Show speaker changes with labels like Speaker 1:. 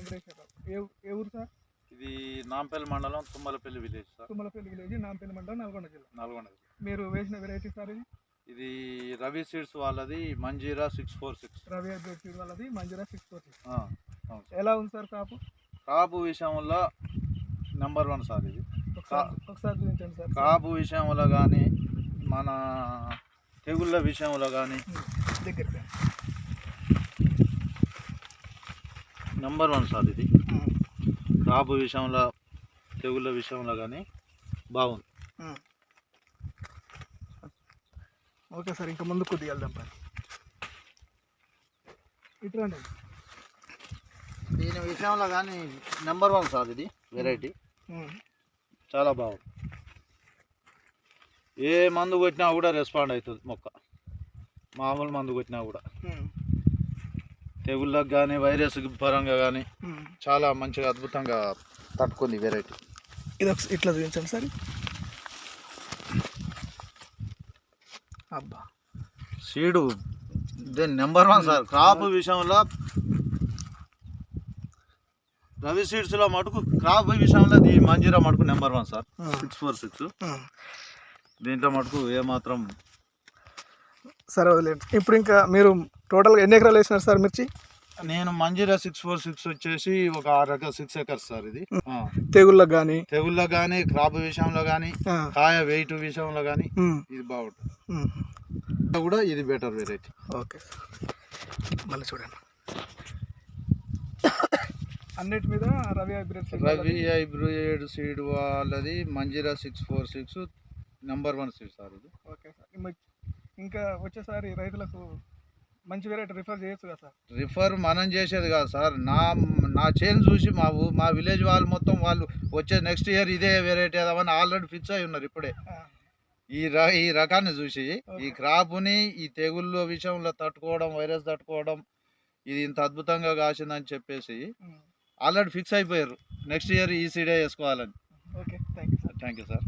Speaker 1: వెంకటేశ్వరరావు. ఏ ఏ ఊరు సార్?
Speaker 2: ఇది నాంపల్లి మండలం Tummalapalli village sir.
Speaker 1: Tummalapalli village Nampally మండలం నల్గొండ జిల్లా.
Speaker 2: నల్గొండ
Speaker 1: మీరు వేసిన వెరైటీ సార్ ఇది?
Speaker 2: ఇది రవి సీడ్స్ వాళ్ళది Manjira six four six.
Speaker 1: Ravi hybrid seed వాళ్ళది మంజురా సిక్స్ ఫోర్ సిక్స్. ఎలా ఉంది సార్ కాపు?
Speaker 2: కాపు విషయంలో నెంబర్ వన్ సార్ ఇది.
Speaker 1: ఒకసారి ఒకసారి చూపించండి సార్.
Speaker 2: కాపు విషయంలో కానీ మన తెగుళ్ళ విషయంలో కానీ
Speaker 1: దగ్గర
Speaker 2: నెంబర్ వన్ సార్ ఇది. కాపు విషయంలో తెగుళ్ళ విషయంలో కానీ బాగుంది.
Speaker 1: ఓకే సార్ ఇంకా ముందు కొద్దిగా వెళ్దాం పని ఇటు రండి.
Speaker 2: దీని విషయంలో కానీ నెంబర్ వన్ సార్ ఇది వెరైటీ. చాలా బాగుంది. ఏ మందు కొట్టినా కూడా రెస్పాండ్ అవుతుంది మొక్క. మామూలు మందు కొట్టినా కూడా. తెగుళ్ళకు కానీ వైరస్ పరంగా కానీ. చాలా మంచిగా అద్భుతంగా తట్టుకుంది వెరైటీ
Speaker 1: ఇది ఒకసారి ఇట్లా చూపించండి సార్. అబ్బా.
Speaker 2: సీడు దీని నెంబర్ వన్ సార్. క్రాప్ విషయంలో రవి సీడ్స్లో మటుకు క్రాప్ విషయంలో దీ మంజీరా మటుకు number one sir. Six four six. దీంట్లో మటుకు ఏమాత్రం
Speaker 1: సరే వదిలేండి ఇప్పుడు ఇంకా మీరు టోటల్గా ఎన్ని ఎకరాలు వేసినారు సార్ మిర్చి?
Speaker 2: నేను మంజీరా సిక్స్ ఫోర్ సిక్స్ వచ్చేసి ఒక ఆరు ఎకర్ సిక్స్ ఎకర్స్ సార్ ఇది. ఆ.
Speaker 1: తెగుళ్ళకు కానీ
Speaker 2: తెగుళ్ళ కానీ క్రాప్ విషయంలో కానీ కాయ వెయిట్ విషయంలో కానీ ఇది బాగుంటుంది. కూడా ఇది బెటర్ వెరైటీ
Speaker 1: ఓకే మళ్ళీ చూడండి. అన్నిటి మీద Ravi hybrid
Speaker 2: Ravi hybrid seed వాళ్ళది Manjira six four six number one seed sir ఇది.
Speaker 1: Okay sir. ఇంకా వచ్చేసారి రైతులకు మంచి వెరైటీ రిఫర్ చేయొచ్చు కదా సార్.
Speaker 2: రిఫర్ మనం చేసేది కాదు సార్. నా నా చేను చూసి మా మా విలేజ్ వాళ్ళు మొత్తం వాళ్ళు వచ్చే నెక్స్ట్ ఇయర్ ఇదే వెరైటీ ఏదామని ఆల్రెడీ ఫిక్స్ అయి ఉన్నారు ఇప్పుడే. ఈ ర ఈ రకాన్ని చూసి ఈ క్రాప్ని ఈ తెగుళ్ళ విషయంలో తట్టుకోవడం వైరస్ తట్టుకోవడం ఇది ఇంత అద్భుతంగా కాసిందని చెప్పేసి. ఆల్రెడీ ఫిక్స్ అయిపోయారు. నెక్స్ట్ ఇయర్ ఈ సీడే వేసుకోవాలని.
Speaker 1: Okay thank you sir
Speaker 2: thank you sir